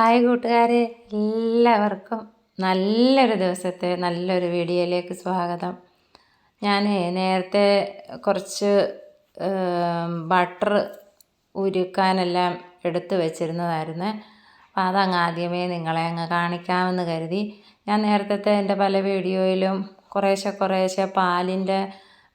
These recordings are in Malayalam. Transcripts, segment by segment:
ഹായ് കൂട്ടുകാരെ എല്ലാവർക്കും നല്ലൊരു ദിവസത്തെ നല്ലൊരു വീഡിയോയിലേക്ക് സ്വാഗതം. ഞാൻ നേരത്തെ കുറച്ച് ബട്ടർ ഉരുക്കാനെല്ലാം എടുത്തു വച്ചിരുന്നതായിരുന്നു. അപ്പോൾ അതങ്ങ് ആദ്യമേ നിങ്ങളെ അങ്ങ് കാണിക്കാമെന്ന് കരുതി. ഞാൻ നേരത്തെ എന്റെ പല വീഡിയോയിലും കുറേശ്ശെ കുറേശ്ശെ പാലിന്റെ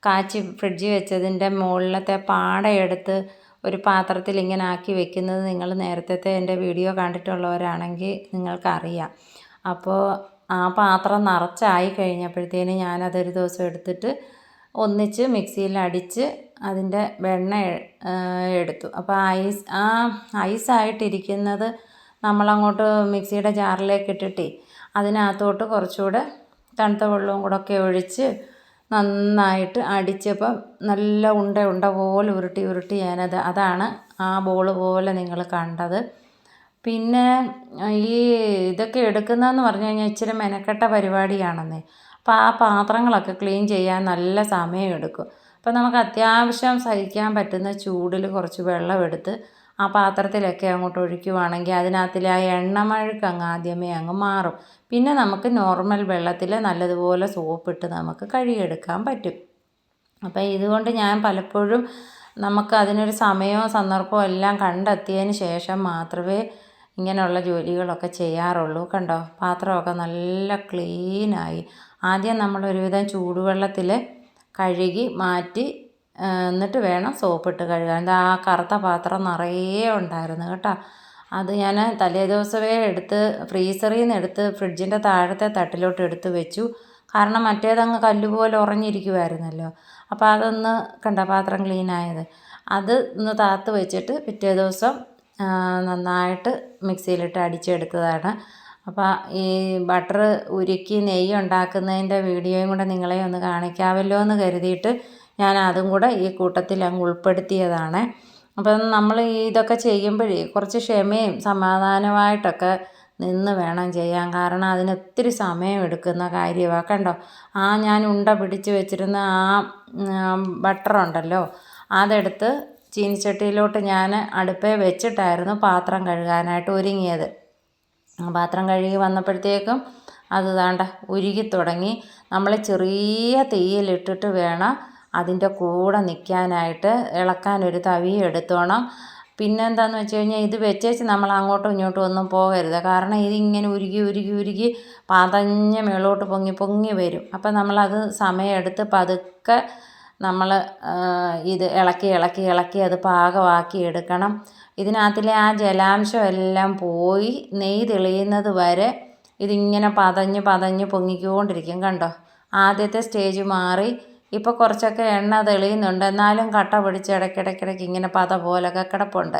കാച്ചി ഫ്രിഡ്ജ് വെച്ചതിന്റെ മുകളിലത്തെ പാടയെടുത്ത് ഒരു പാത്രത്തിൽ ഇങ്ങനെ ആക്കി വെക്കുന്നത് നിങ്ങൾ നേരത്തെ എന്റെ വീഡിയോ കണ്ടിട്ടുള്ളവരാണെങ്കിൽ നിങ്ങൾക്കറിയാം. അപ്പോൾ ആ പാത്രം നിറച്ചായി കഴിഞ്ഞപ്പോഴത്തേന് ഞാനതൊരു ദിവസം എടുത്തിട്ട് ഒന്നിച്ച് മിക്സിയിൽ അടിച്ച് അതിന്റെ വെണ്ണ എടുത്തു. അപ്പോൾ ഐസ് ആ ഐസായിട്ടിരിക്കുന്നത് നമ്മളങ്ങോട്ട് മിക്സിയുടെ ജാറിലേക്ക് ഇട്ടിട്ടേ അതിനകത്തോട്ട് കുറച്ചുകൂടെ തണുത്ത വെള്ളവും കൂടെ ഒക്കെ ഒഴിച്ച് നന്നായിട്ട് അടിച്ചപ്പം നല്ല ഉണ്ട ഉണ്ട പോലെ ഉരുട്ടി ഉരുട്ടി ഞാനത് അതാണ് ആ ബോൾ പോലെ നിങ്ങൾ കണ്ടത്. പിന്നെ ഈ ഇതൊക്കെ എടുക്കുന്നതെന്ന് പറഞ്ഞു കഴിഞ്ഞാൽ ഇച്ചിരി മെനക്കെട്ട പരിപാടിയാണെന്നേ. അപ്പോൾ ആ പാത്രങ്ങളൊക്കെ ക്ലീൻ ചെയ്യാൻ നല്ല സമയമെടുക്കും അപ്പോൾ നമുക്ക് അത്യാവശ്യം സഹിക്കാൻ പറ്റുന്ന ചൂടിൽ കുറച്ച് വെള്ളമെടുത്ത് ആ പാത്രത്തിലൊക്കെ അങ്ങോട്ട് ഒഴിക്കുവാണെങ്കിൽ അതിനകത്തിലെ ആ എണ്ണമഴുക്ക് അങ്ങ് ആദ്യമേ അങ്ങ് മാറും. പിന്നെ നമുക്ക് നോർമൽ വെള്ളത്തിൽ നല്ലതുപോലെ സോപ്പിട്ട് നമുക്ക് കഴുകിയെടുക്കാൻ പറ്റും. അപ്പോൾ ഇതുകൊണ്ട് ഞാൻ പലപ്പോഴും നമുക്ക് അതിനൊരു സമയവും സന്ദർഭവും എല്ലാം കണ്ടെത്തിയതിന് ശേഷം മാത്രമേ ഇങ്ങനെയുള്ള ജോലികളൊക്കെ ചെയ്യാറുള്ളൂ കണ്ടോ? പാത്രമൊക്കെ നല്ല ക്ലീനായി. ആദ്യം നമ്മൾ ഒരുവിധം ചൂടുവെള്ളത്തിൽ കഴുകി മാറ്റി എന്നിട്ട് വേണം സോപ്പിട്ട് കഴുകാൻ. എന്താ ആ കറുത്ത പാത്രം നിറയെ ഉണ്ടായിരുന്നു കേട്ടോ. അത് ഞാൻ തലേ ദിവസമേ എടുത്ത് ഫ്രീസറിൽ നിന്ന് എടുത്ത് ഫ്രിഡ്ജിന്റെ താഴത്തെ തട്ടിലോട്ട് എടുത്ത് വെച്ചു. കാരണം മറ്റേതങ്ങ് കല്ലുപോലെ ഉറഞ്ഞിരിക്കുമായിരുന്നല്ലോ അപ്പോൾ അതൊന്ന് കണ്ട പാത്രം ക്ലീൻ അത് ഒന്ന് താത്ത് വെച്ചിട്ട് പിറ്റേ ദിവസം നന്നായിട്ട് മിക്സിയിലിട്ട് അടിച്ചെടുത്തതാണ്. അപ്പോൾ ഈ ബട്ടർ ഉരുക്കി നെയ്യ് ഉണ്ടാക്കുന്നതിന്റെ വീഡിയോയും കൂടെ നിങ്ങളെ ഒന്ന് കാണിക്കാമല്ലോ എന്ന് കരുതിയിട്ട് ഞാൻ അതും കൂടെ ഈ കൂട്ടത്തിൽ അങ്ങ് ഉൾപ്പെടുത്തിയതാണ്. അപ്പം നമ്മൾ ഇതൊക്കെ ചെയ്യുമ്പോഴേ കുറച്ച് ക്ഷമയും സമാധാനമായിട്ടൊക്കെ നിന്ന് വേണം ചെയ്യാൻ. കാരണം അതിന് ഒത്തിരി സമയം എടുക്കുന്ന കാര്യമാണ് കണ്ടോ? ആ ഞാൻ ഉണ്ട പിടിച്ച് വെച്ചിരുന്ന ആ ബട്ടറുണ്ടല്ലോ അതെടുത്ത് ചീനിച്ചട്ടിയിലോട്ട് ഞാൻ അടുപ്പേ വെച്ചിട്ടായിരുന്നു പാത്രം കഴുകാനായിട്ട് ഒരുങ്ങിയത്. പാത്രം കഴുകി വന്നപ്പോഴത്തേക്കും അത് താണ്ട ഉരുകി തുടങ്ങി. നമ്മൾ ചെറിയ തീയിലിട്ടിട്ട് വേണം അതിന്റെ കൂടെ നിൽക്കാനായിട്ട് ഇളക്കാനൊരു തവി എടുത്തോണം. പിന്നെന്താണെന്ന് വെച്ച് കഴിഞ്ഞാൽ ഇത് വെച്ചേച്ച് നമ്മൾ അങ്ങോട്ടും ഇങ്ങോട്ടും ഒന്നും പോകരുത്. കാരണം ഇതിങ്ങനെ ഉരുകി ഉരുകി ഉരുകി പതഞ്ഞ് മേളോട്ട് പൊങ്ങി പൊങ്ങി വരും. അപ്പം നമ്മളത് സമയമെടുത്ത് പതുക്കെ നമ്മൾ ഇത് ഇളക്കി ഇളക്കി ഇളക്കി അത് പാകമാക്കി എടുക്കണം. ഇതിനകത്തിലെ ആ ജലാംശം എല്ലാം പോയി നെയ് തെളിയുന്നത് വരെ ഇതിങ്ങനെ പതഞ്ഞ് പതഞ്ഞ് പൊങ്ങിക്കൊണ്ടിരിക്കും. കണ്ടോ? ആദ്യത്തെ സ്റ്റേജ് മാറി ഇപ്പോൾ കുറച്ചൊക്കെ എണ്ണ തെളിയുന്നുണ്ട്. എന്നാലും കട്ട പിടിച്ച് ഇടയ്ക്കിടയ്ക്കിടയ്ക്ക് ഇങ്ങനെ പത പോലൊക്കെ കിടപ്പുണ്ട്.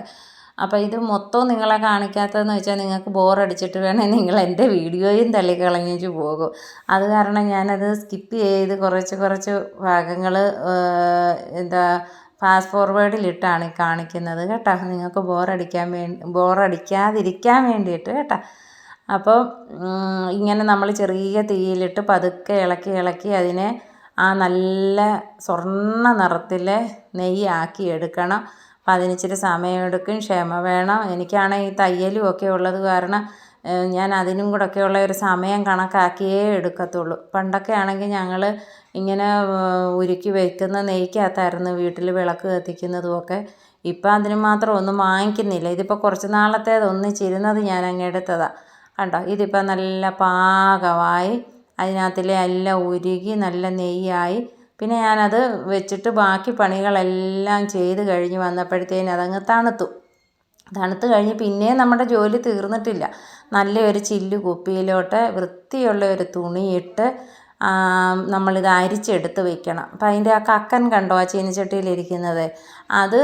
അപ്പോൾ ഇത് മൊത്തം നിങ്ങളെ കാണിക്കാത്തതെന്ന് വെച്ചാൽ നിങ്ങൾക്ക് ബോറടിച്ചിട്ട് വേണേൽ നിങ്ങൾ എന്റെ വീഡിയോയും തള്ളിക്കളഞ്ഞിട്ട് പോകും. അത് കാരണം ഞാനത് സ്കിപ്പ് ചെയ്ത് കുറച്ച് കുറച്ച് ഭാഗങ്ങൾ എന്താ ഫാസ്റ്റ് ഫോർവേഡിലിട്ടാണ് കാണിക്കുന്നത് കേട്ടോ. നിങ്ങൾക്ക് ബോറടിക്കാൻ വേണ്ടി ബോറടിക്കാതിരിക്കാൻ വേണ്ടിയിട്ട് കേട്ടോ. അപ്പോൾ ഇങ്ങനെ നമ്മൾ ചെറിയ തീയിലിട്ട് പതുക്കെ ഇളക്കി ഇളക്കി അതിനെ ആ നല്ല സ്വർണ നിറത്തിലെ നെയ്യാക്കി എടുക്കണം. അപ്പം അതിനിച്ചിരി സമയമെടുക്കും. ക്ഷമ വേണം. എനിക്കാണെങ്കിൽ ഈ തയ്യലും ഒക്കെ ഉള്ളത് കാരണം ഞാൻ അതിനും കൂടെ ഉള്ള ഒരു സമയം കണക്കാക്കിയേ എടുക്കത്തുള്ളൂ. പണ്ടൊക്കെ ആണെങ്കിൽ ഞങ്ങൾ ഇങ്ങനെ ഉരുക്കി വയ്ക്കുന്ന നെയ്ക്കകത്തായിരുന്നു വീട്ടിൽ വിളക്ക് കത്തിക്കുന്നതും ഒക്കെ. ഇപ്പം അതിന് മാത്രം ഒന്നും വാങ്ങിക്കുന്നില്ല. ഇതിപ്പോൾ കുറച്ച് നാളത്തേത് ഒന്നിച്ചിരുന്നത് ഞാൻ അങ്ങ് എടുത്തതാണ് കണ്ടോ? ഇതിപ്പോൾ നല്ല പാകമായി. അതിനകത്തിലെ എല്ലാം ഉരുകി നല്ല നെയ്യായി. പിന്നെ ഞാനത് വെച്ചിട്ട് ബാക്കി പണികളെല്ലാം ചെയ്ത് കഴിഞ്ഞ് വന്നപ്പോഴത്തേന് അതങ്ങ് തണുത്തു. തണുത്ത് കഴിഞ്ഞ് പിന്നെയും നമ്മുടെ ജോലി തീർന്നിട്ടില്ല. നല്ലൊരു ചില്ല് കുപ്പിയിലോട്ട് വൃത്തിയുള്ള ഒരു തുണിയിട്ട് നമ്മളിത് അരിച്ചെടുത്ത് വെക്കണം. അപ്പം അതിന്റെ ആ കക്കൻ കണ്ടോ ആ ചീനച്ചട്ടിയിലിരിക്കുന്നത് അത്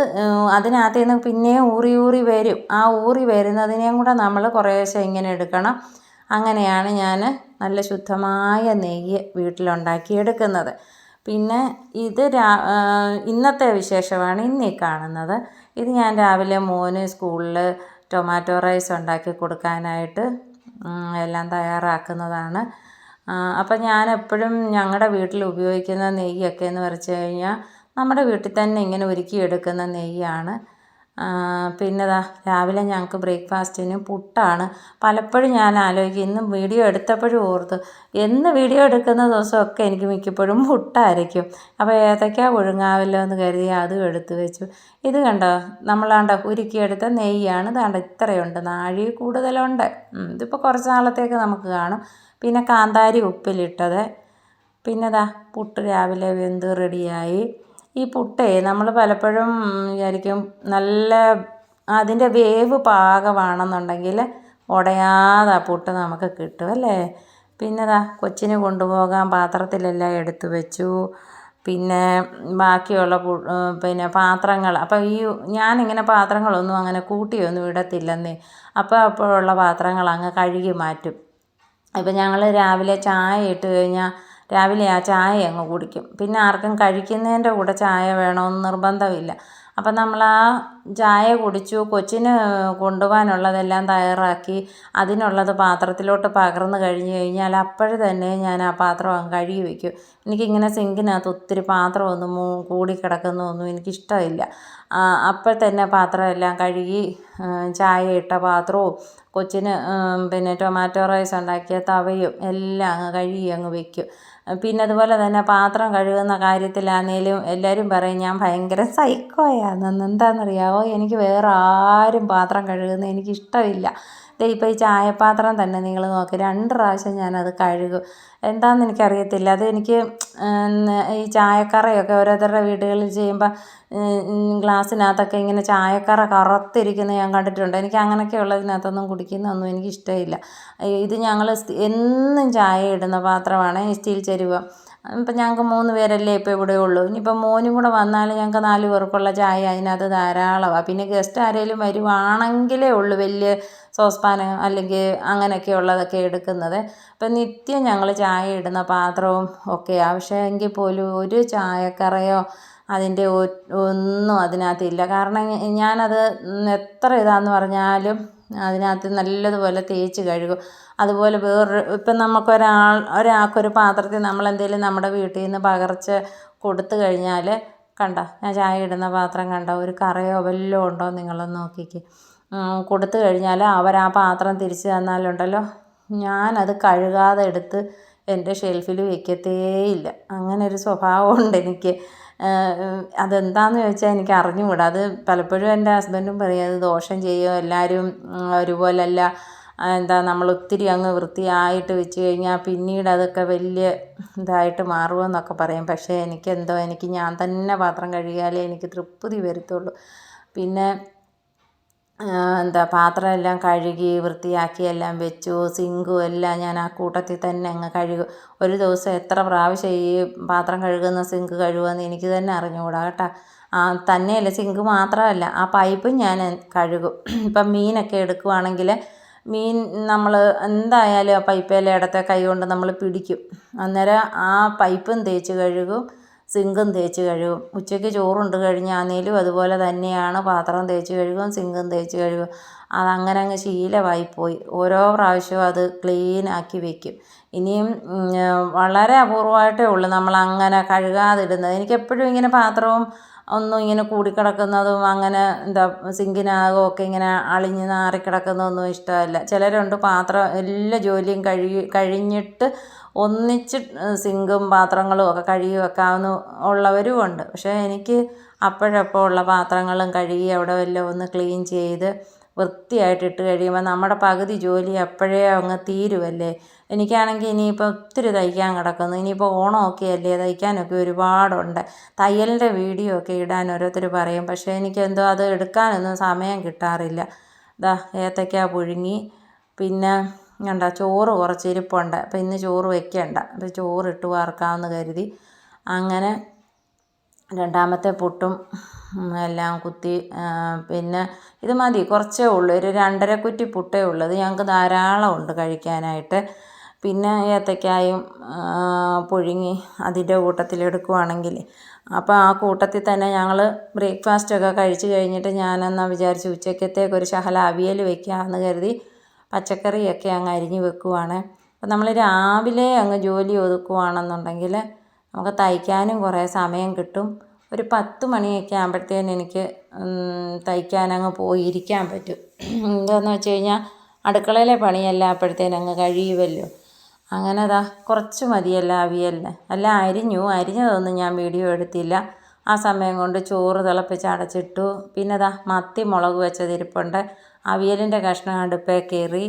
അതിനകത്ത് നിന്ന് പിന്നെയും ഊറി ഊറി വരും. ആ ഊറി വരുന്നതിനെയും കൂടെ നമ്മൾ കുറേശ്ശെ ഇങ്ങനെ എടുക്കണം. അങ്ങനെയാണ് ഞാൻ നല്ല ശുദ്ധമായ നെയ്യ് വീട്ടിലുണ്ടാക്കിയെടുക്കുന്നത്. പിന്നെ ഇത് രാ ഇന്നത്തെ വിശേഷമാണ് ഇന്നീ കാണുന്നത്. ഇത് ഞാൻ രാവിലെ മോന് സ്കൂളിൽ ടൊമാറ്റോ റൈസ് ഉണ്ടാക്കി കൊടുക്കാനായിട്ട് എല്ലാം തയ്യാറാക്കുന്നതാണ്. അപ്പം ഞാൻ എപ്പോഴും ഞങ്ങളുടെ വീട്ടിൽ ഉപയോഗിക്കുന്ന നെയ്യൊക്കെ എന്ന് വെച്ച് കഴിഞ്ഞാൽ നമ്മുടെ വീട്ടിൽ തന്നെ ഇങ്ങനെ ഒരുക്കിയെടുക്കുന്ന നെയ്യാണ്. പിന്നെ ദാ രാവിലെ ഞങ്ങൾക്ക് ബ്രേക്ക്ഫാസ്റ്റിന് പുട്ടാണ്. പലപ്പോഴും ഞാൻ ആലോചിക്കും ഇന്ന് വീഡിയോ എടുത്തപ്പോഴും ഓർത്തു എന്ന് വീഡിയോ എടുക്കുന്ന ദിവസമൊക്കെ എനിക്ക് മിക്കപ്പോഴും പുട്ടായിരിക്കും. അപ്പോൾ ഏത്തയ്ക്ക ഒഴുങ്ങാവല്ലോ എന്ന് കരുതി അതും എടുത്തു വെച്ചു. ഇത് കണ്ടോ നമ്മളാണ്ട ഉരുക്കിയെടുത്ത നെയ്യാണ്. ദാണ്ട ഇത്രയുണ്ട് നാഴി കൂടുതലുണ്ട്. ഇതിപ്പോൾ കുറച്ച് നാളത്തേക്ക് നമുക്ക് കാണും. പിന്നെ കാന്താരി ഉപ്പിലിട്ടത്. പിന്നെ ദാ പുട്ട് രാവിലെ വെന്ത് റെഡിയായി ഈ പുട്ടേ നമ്മൾ പലപ്പോഴും വിചാരിക്കും നല്ല അതിന്റെ വേവ് പാകമാണെന്നുണ്ടെങ്കിൽ ഉടയാതെ ആ പുട്ട് നമുക്ക് കിട്ടും അല്ലേ? പിന്നെ ദാ കൊച്ചിന് കൊണ്ടുപോകാൻ പാത്രത്തിലെല്ലാം എടുത്തു വെച്ചു. പിന്നെ ബാക്കിയുള്ള പിന്നെ പാത്രങ്ങൾ. അപ്പോൾ ഈ ഞാനിങ്ങനെ പാത്രങ്ങളൊന്നും അങ്ങനെ കൂട്ടിയൊന്നും ഇടത്തില്ലെന്നേ. അപ്പോൾ അപ്പോഴുള്ള പാത്രങ്ങൾ അങ്ങ് കഴുകി മാറ്റും. ഇപ്പം ഞങ്ങൾ രാവിലെ ചായ ഇട്ട് കഴിഞ്ഞാൽ രാവിലെ ആ ചായ അങ്ങ് കുടിക്കും. പിന്നെ ആർക്കും കഴിക്കുന്നതിന്റെ കൂടെ ചായ വേണമെന്ന് നിർബന്ധമില്ല. അപ്പം നമ്മൾ ആ ചായ കുടിച്ചു കൊച്ചിന് കൊണ്ടുപോകാനുള്ളതെല്ലാം തയ്യാറാക്കി അതിനുള്ളത് പാത്രത്തിലോട്ട് പകർന്നു കഴിഞ്ഞ് കഴിഞ്ഞാൽ അപ്പോഴ് തന്നെ ഞാൻ ആ പാത്രം അങ്ങ് കഴുകി വയ്ക്കും എനിക്കിങ്ങനെ സിങ്കിനകത്ത് ഒത്തിരി പാത്രമൊന്നും മൂ കൂടിക്കിടക്കുന്നതൊന്നും എനിക്കിഷ്ടമില്ല. അപ്പോൾ തന്നെ പാത്രമെല്ലാം കഴുകി ചായ ഇട്ട പാത്രവും കൊച്ചിന് പിന്നെ ടൊമാറ്റോ റൈസ് ഉണ്ടാക്കിയ തവയും എല്ലാം അങ്ങ് കഴുകി അങ്ങ് വെക്കും. പിന്നെ അതുപോലെ തന്നെ പാത്രം കഴുകുന്ന കാര്യത്തിലാണേലും എല്ലാവരും പറയും ഞാൻ ഭയങ്കര സൈക്കോയാണെന്ന് എന്താണെന്നറിയാമോ എനിക്ക് വേറെ ആരും പാത്രം കഴുകുന്നത് എനിക്കിഷ്ടമില്ല. ഇപ്പോൾ ഈ ചായപാത്രം തന്നെ നിങ്ങൾ നോക്ക്. രണ്ട് പ്രാവശ്യം ഞാനത് കഴുകും. എന്താണെന്ന് എനിക്കറിയത്തില്ല. അത് എനിക്ക് ഈ ചായക്കറയൊക്കെ ഓരോരുത്തരുടെ വീടുകളിൽ ചെയ്യുമ്പോൾ ഗ്ലാസ്സിനകത്തൊക്കെ ഇങ്ങനെ ചായക്കറ കറുത്തിരിക്കുന്നത് ഞാൻ കണ്ടിട്ടുണ്ട്. എനിക്ക് അങ്ങനെയൊക്കെ ഉള്ളതിനകത്തൊന്നും കുടിക്കുന്നതൊന്നും എനിക്ക് ഇഷ്ടമില്ല ഇത് ഞങ്ങൾ എന്നും ചായ ഇടുന്ന പാത്രമാണ് സ്റ്റീൽ ചരുവ. ഇപ്പം ഞങ്ങൾക്ക് മൂന്ന് പേരല്ലേ ഇപ്പോൾ ഇവിടെ ഉള്ളൂ. ഇനിയിപ്പോൾ മോനും കൂടെ വന്നാൽ ഞങ്ങൾക്ക് നാല് പേർക്കുള്ള ചായ അതിനകത്ത് ധാരാളമാണ് പിന്നെ ഗസ്റ്റ് ആരെങ്കിലും വരുവാണെങ്കിലേ ഉള്ളൂ വലിയ സോസ്പാൻ അല്ലെങ്കിൽ അങ്ങനെയൊക്കെ ഉള്ളതൊക്കെ എടുക്കുന്നത്. അപ്പം നിത്യം ഞങ്ങൾ ചായ ഇടുന്ന പാത്രവും ഒക്കെയാണ് പക്ഷേ എങ്കിൽ പോലും ഒരു ചായക്കറയോ അതിന്റെ ഒന്നും അതിനകത്തില്ല. കാരണം ഞാനത് എത്ര ഇതാന്ന് പറഞ്ഞാലും അതിനകത്ത് നല്ലതുപോലെ തേച്ച് കഴുകും. അതുപോലെ വേറൊരു ഇപ്പം നമുക്കൊരാൾ ഒരാൾക്കൊരു പാത്രത്തിൽ നമ്മളെന്തെങ്കിലും നമ്മുടെ വീട്ടിൽ നിന്ന് പകർച്ച് കൊടുത്തു കഴിഞ്ഞാൽ കണ്ട ഞാൻ ചായ ഇടുന്ന പാത്രം കണ്ട ഒരു കറയോ വല്ലതും ഉണ്ടോ നിങ്ങളൊന്ന് നോക്കിക്കേ. കൊടുത്തു കഴിഞ്ഞാൽ അവർ ആ പാത്രം തിരിച്ചു തന്നാലുണ്ടല്ലോ. ഞാനത് കഴുകാതെ എടുത്ത് എന്റെ ഷെൽഫിൽ വയ്ക്കത്തേയില്ല അങ്ങനെ ഒരു സ്വഭാവമുണ്ട് എനിക്ക്. അതെന്താണെന്ന് ചോദിച്ചാൽ എനിക്ക് അറിഞ്ഞുകൂടാ അത് പലപ്പോഴും എന്റെ ഹസ്ബൻഡും പറയും അത് ദോഷം ചെയ്യും. എല്ലാവരും ഒരുപോലല്ല. എന്താ നമ്മൾ ഒത്തിരി അങ്ങ് വൃത്തിയായിട്ട് വെച്ച് കഴിഞ്ഞാൽ പിന്നീട് അതൊക്കെ വലിയ ഇതായിട്ട് മാറുമെന്നൊക്കെ പറയും. പക്ഷേ എനിക്കെന്തോ എനിക്ക് ഞാൻ തന്നെ പാത്രം കഴുകിയാലേ എനിക്ക് തൃപ്തി വരത്തുള്ളൂ. പിന്നെ എന്താ പാത്രമെല്ലാം കഴുകി വൃത്തിയാക്കി എല്ലാം വെച്ചു. സിങ്കും എല്ലാം ഞാൻ ആ കൂട്ടത്തിൽ തന്നെ അങ്ങ് കഴുകും. ഒരു ദിവസം എത്ര പ്രാവശ്യം ഈ പാത്രം കഴുകുന്ന സിങ്ക് കഴുകുമെന്ന് എനിക്ക് തന്നെ അറിഞ്ഞുകൂടാ കേട്ടോ. ആ തന്നെയല്ല സിങ്ക് മാത്രമല്ല ആ പൈപ്പും ഞാൻ കഴുകും. ഇപ്പം മീനൊക്കെ എടുക്കുവാണെങ്കിൽ മീൻ നമ്മൾ എന്തായാലും ആ പൈപ്പേലെ ഇടത്തെ കൈ കൊണ്ട് നമ്മൾ പിടിക്കും. അന്നേരം ആ പൈപ്പും തേച്ച് കഴുകും. സിങ്കും തേച്ച് കഴുകും. ഉച്ചയ്ക്ക് ചോറുണ്ട് കഴിഞ്ഞാന്നേലും അതുപോലെ തന്നെയാണ് പാത്രം തേച്ച് കഴുകും സിങ്കും തേച്ച് കഴുകും. അതങ്ങനെ അങ്ങ് ശീലമായിപ്പോയി. ഓരോ പ്രാവശ്യവും അത് ക്ലീനാക്കി വെക്കും. ഇനിയും വളരെ അപൂർവമായിട്ടേ ഉള്ളൂ നമ്മളങ്ങനെ കഴുകാതിടുന്നത്. എനിക്കെപ്പോഴും ഇങ്ങനെ പാത്രവും ഒന്നും ഇങ്ങനെ കൂടിക്കിടക്കുന്നതും അങ്ങനെ എന്താ സിങ്കിനകവും ഒക്കെ ഇങ്ങനെ അളിഞ്ഞ് നാറിക്കിടക്കുന്നതൊന്നും ഇഷ്ടമല്ല. ചിലരുണ്ട് പാത്രം എല്ലാ ജോലിയും കഴുകി കഴിഞ്ഞിട്ട് ഒന്നിച്ച് സിങ്കും പാത്രങ്ങളും ഒക്കെ കഴുകി വെക്കാവുന്ന ഉള്ളവരും ഉണ്ട്. പക്ഷേ എനിക്ക് അപ്പോഴപ്പോൾ ഉള്ള പാത്രങ്ങളും കഴുകി അവിടെ വല്ലതും ഒന്ന് ക്ലീൻ ചെയ്ത് വൃത്തിയായിട്ട് ഇട്ട് കഴിയുമ്പോൾ നമ്മുടെ പകുതി ജോലി അപ്പോഴേ അങ്ങ് തീരുമല്ലേ എനിക്കാണെങ്കിൽ ഇനിയിപ്പോൾ ഒത്തിരി തയ്ക്കാൻ കിടക്കുന്നു. ഇനിയിപ്പോൾ ഓണമൊക്കെ അല്ലേ തയ്ക്കാനൊക്കെ ഒരുപാടുണ്ട്. തയ്യലിന്റെ വീഡിയോ ഒക്കെ ഇടാൻ ഓരോരുത്തർ പറയും. പക്ഷേ എനിക്കെന്തോ അത് എടുക്കാനൊന്നും സമയം കിട്ടാറില്ല. ദാ ഏത്തയ്ക്ക പുഴുങ്ങി. പിന്നെ കണ്ട ചോറ് കുറച്ച് ഇരിപ്പുണ്ട്. അപ്പോൾ ഇന്ന് ചോറ് വെക്കണ്ട. അപ്പോൾ ചോറിട്ട് വറുക്കാമെന്ന് കരുതി. അങ്ങനെ രണ്ടാമത്തെ പുട്ടും എല്ലാം കുത്തി പിന്നെ ഇത് മതി കുറച്ചേ ഉള്ളൂ. ഒരു രണ്ടര കുറ്റി പുട്ടേ ഉള്ളൂ. അത് ഞങ്ങൾക്ക് ധാരാളം ഉണ്ട് കഴിക്കാനായിട്ട്. പിന്നെ ഏത്തയ്ക്കായും പുഴുങ്ങി അതിന്റെ കൂട്ടത്തിൽ എടുക്കുവാണെങ്കിൽ. അപ്പോൾ ആ കൂട്ടത്തിൽ തന്നെ ഞങ്ങൾ ബ്രേക്ക്ഫാസ്റ്റൊക്കെ കഴിച്ച് കഴിഞ്ഞിട്ട് ഞാനെന്നാൽ വിചാരിച്ചു ഉച്ചക്കത്തേക്ക് ഒരു ശകല അവിയൽ വെക്കാമെന്ന് കരുതി പച്ചക്കറിയൊക്കെ അങ്ങ് അരിഞ്ഞ് വെക്കുവാണ്. അപ്പം നമ്മൾ രാവിലെ അങ്ങ് ജോലി ഒതുക്കുവാണെന്നുണ്ടെങ്കിൽ നമുക്ക് തയ്ക്കാനും കുറേ സമയം കിട്ടും. ഒരു പത്ത് മണിയൊക്കെ ആകുമ്പോഴത്തേന് എനിക്ക് തയ്ക്കാനങ്ങ് പോയി ഇരിക്കാൻ പറ്റും. എന്താണെന്ന് വെച്ച് കഴിഞ്ഞാൽ അടുക്കളയിലെ പണിയെല്ലാം അപ്പോഴത്തേന് അങ്ങ് കഴിയുമല്ലോ അങ്ങനെ അതാ കുറച്ച് മതിയല്ലോ അവിയലിന്. അല്ല അരിഞ്ഞു. അരിഞ്ഞതൊന്നും ഞാൻ വീഡിയോ എടുത്തില്ല. ആ സമയം കൊണ്ട് ചോറ് തിളപ്പിച്ച് അടച്ചിട്ടു. പിന്നെ അതാ മത്തി മുളക് വെച്ചതിരിപ്പുണ്ട് അവിയലിന്റെ കഷ്ണം അടുപ്പേ കയറി.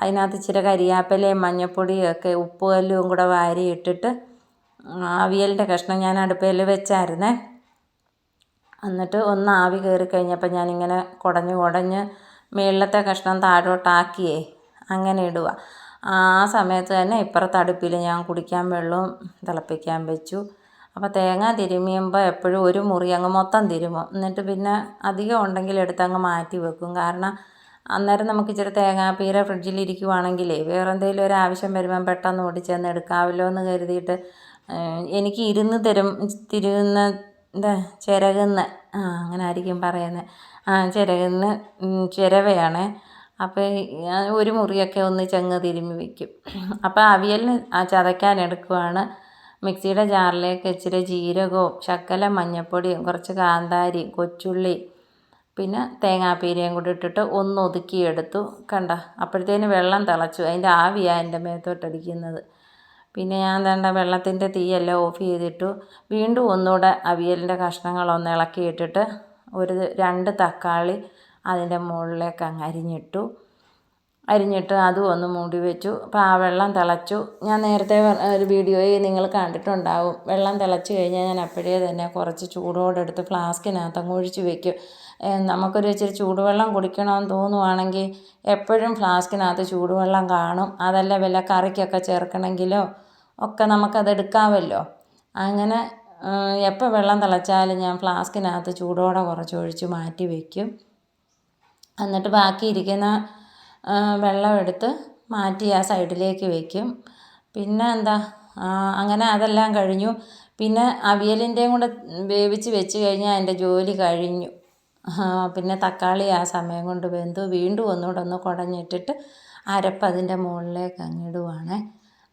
അതിനകത്ത് ഇച്ചിരി കരിയാപ്പിലയും മഞ്ഞൾപ്പൊടിയും ഒക്കെ ഉപ്പുകല്ലും കൂടെ വാരി ഇട്ടിട്ട് അവിയലിന്റെ കഷ്ണം ഞാൻ അടുപ്പേൽ വെച്ചായിരുന്നേ. എന്നിട്ട് ഒന്ന് ആവി കയറി കഴിഞ്ഞപ്പോൾ ഞാനിങ്ങനെ കുടഞ്ഞ് കുടഞ്ഞ് മുകളിലത്തെ കഷ്ണം താഴോട്ടാക്കിയേ. അങ്ങനെ ഇടുക ആ സമയത്ത് തന്നെ ഇപ്പുറത്തെ അടുപ്പിൽ ഞാൻ കുടിക്കാൻ വെള്ളവും തിളപ്പിക്കാൻ വെച്ചു. അപ്പോൾ തേങ്ങ തിരുമ്മിയുമ്പോൾ എപ്പോഴും ഒരു മുറി അങ്ങ് മൊത്തം തിരുമും. എന്നിട്ട് പിന്നെ അധികം ഉണ്ടെങ്കിൽ എടുത്തങ്ങ് മാറ്റി വെക്കും. കാരണം അന്നേരം നമുക്ക് ഇച്ചിരി തേങ്ങാപ്പീര ഫ്രിഡ്ജിലിരിക്കുവാണെങ്കിലേ വേറെ എന്തെങ്കിലും ഒരു ആവശ്യം വരുമ്പം പെട്ടെന്ന് ഓടിച്ചെന്ന് എടുക്കാമല്ലോ എന്ന് കരുതിയിട്ട് എനിക്ക് ഇരുന്ന് തരും തിരുകുന്ന എന്താ ചിരകുന്ന ആ അങ്ങനെ ആയിരിക്കും പറയുന്നത് ആ ചിരകുന്ന ചിരവയാണ്. അപ്പോൾ ഒരു മുറിയൊക്കെ ഒന്നിച്ചങ്ങ് തിരുമ്മി വയ്ക്കും അപ്പോൾ അവിയലിന് ചതയ്ക്കാൻ എടുക്കുവാണ്. മിക്സിയുടെ ജാറിലേക്ക് ഇച്ചിരി ജീരകവും ശക്കല മഞ്ഞൾപ്പൊടിയും കുറച്ച് കാന്താരി കൊച്ചുള്ളി പിന്നെ തേങ്ങാപ്പീരയും കൂടി ഇട്ടിട്ട് ഒന്ന് ഒതുക്കിയെടുത്തു. കണ്ട? അപ്പോഴത്തേന് വെള്ളം തിളച്ചു. അതിന്റെ ആവിയാണ് എന്റെ മേത്തോട്ടടിക്കുന്നത് പിന്നെ ഞാൻ വേണ്ട വെള്ളത്തിന്റെ തീയെല്ലാം ഓഫ് ചെയ്തിട്ടു വീണ്ടും ഒന്നുകൂടെ അവിയലിന്റെ കഷ്ണങ്ങളൊന്ന് ഇളക്കിയിട്ടിട്ട് ഒരു രണ്ട് തക്കാളി അതിന്റെ മുകളിലേക്ക് അങ്ങ് അരിഞ്ഞിട്ടു. അരിഞ്ഞിട്ട് അതും ഒന്ന് മൂടി വെച്ചു. അപ്പം ആ വെള്ളം തിളച്ചു. ഞാൻ നേരത്തെ ഒരു വീഡിയോയിൽ നിങ്ങൾ കണ്ടിട്ടുണ്ടാവും. വെള്ളം തിളച്ച് കഴിഞ്ഞാൽ ഞാൻ അപ്പോഴേ തന്നെ കുറച്ച് ചൂടോടെ എടുത്ത് ഫ്ലാസ്കിനകത്ത് അങ്ങ് ഒഴിച്ച് വെക്കും. നമുക്കൊരു ഇച്ചിരി ചൂടുവെള്ളം കുടിക്കണമെന്ന് തോന്നുവാണെങ്കിൽ എപ്പോഴും ഫ്ലാസ്കിനകത്ത് ചൂടുവെള്ളം കാണും. അതല്ല വല്ല കറിക്കൊക്കെ ചേർക്കണമെങ്കിലോ ഒക്കെ നമുക്കത് എടുക്കാമല്ലോ. അങ്ങനെ എപ്പോൾ വെള്ളം തിളച്ചാലും ഞാൻ ഫ്ലാസ്കിനകത്ത് ചൂടോടെ കുറച്ച് ഒഴിച്ച് മാറ്റി വയ്ക്കും എന്നിട്ട് ബാക്കി ഇരിക്കുന്ന വെള്ളം എടുത്ത് മാറ്റി ആ സൈഡിലേക്ക് വയ്ക്കും പിന്നെ എന്താ അങ്ങനെ അതെല്ലാം കഴിഞ്ഞു. പിന്നെ അവിയലിന്റെയും കൂടെ വേവിച്ച് വെച്ച് കഴിഞ്ഞാൽ അതിന്റെ ജോലി കഴിഞ്ഞു. പിന്നെ തക്കാളി ആ സമയം കൊണ്ട് വെന്തു. വീണ്ടും ഒന്നുകൂടെ ഒന്ന് കുടഞ്ഞിട്ടിട്ട് അരപ്പ് അതിന്റെ മുകളിലേക്ക് അങ്ങിടുവാണേ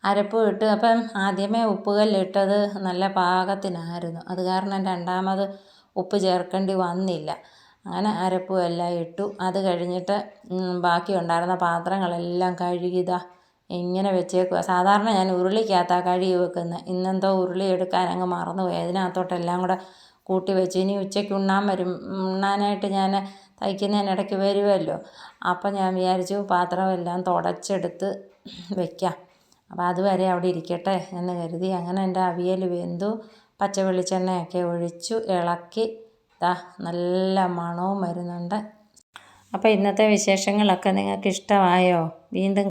അരപ്പ് ഇട്ട് അപ്പം ആദ്യമേ ഉപ്പുകല്ലിട്ടത് നല്ല പാകത്തിനായിരുന്നു. അത് കാരണം രണ്ടാമത് ഉപ്പ് ചേർക്കേണ്ടി വന്നില്ല. അങ്ങനെ അരപ്പും എല്ലാം ഇട്ടു. അത് കഴിഞ്ഞിട്ട് ബാക്കി ഉണ്ടായിരുന്ന പാത്രങ്ങളെല്ലാം കഴുകിയതാ. ഇങ്ങനെ വെച്ചേക്കുക സാധാരണ ഞാൻ ഉരുളിക്കകത്താണ് കഴുകി വെക്കുന്നത് ഇന്നെന്തോ ഉരുളി എടുക്കാൻ അങ്ങ് മറന്നുപോയി. അതിനകത്തോട്ടെല്ലാം കൂടെ കൂട്ടി വെച്ച് ഇനി ഉച്ചയ്ക്ക് ഉണ്ണാൻ വരും. ഉണ്ണാനായിട്ട് ഞാൻ തയ്ക്കുന്നതിനിടയ്ക്ക് വരുമല്ലോ അപ്പം ഞാൻ വിചാരിച്ചു പാത്രമെല്ലാം തുടച്ചെടുത്ത് വെക്കാം. അപ്പോൾ അതുവരെ അവിടെ ഇരിക്കട്ടെ എന്ന് കരുതി അങ്ങനെ എന്റെ അവിയൽ വെന്തു. പച്ച വെളിച്ചെണ്ണയൊക്കെ ഒഴിച്ചു ഇളക്കി. ദാ നല്ല മണവും വരുന്നുണ്ട്. അപ്പോൾ ഇന്നത്തെ വിശേഷങ്ങളൊക്കെ നിങ്ങൾക്ക് ഇഷ്ടമായോ വീണ്ടും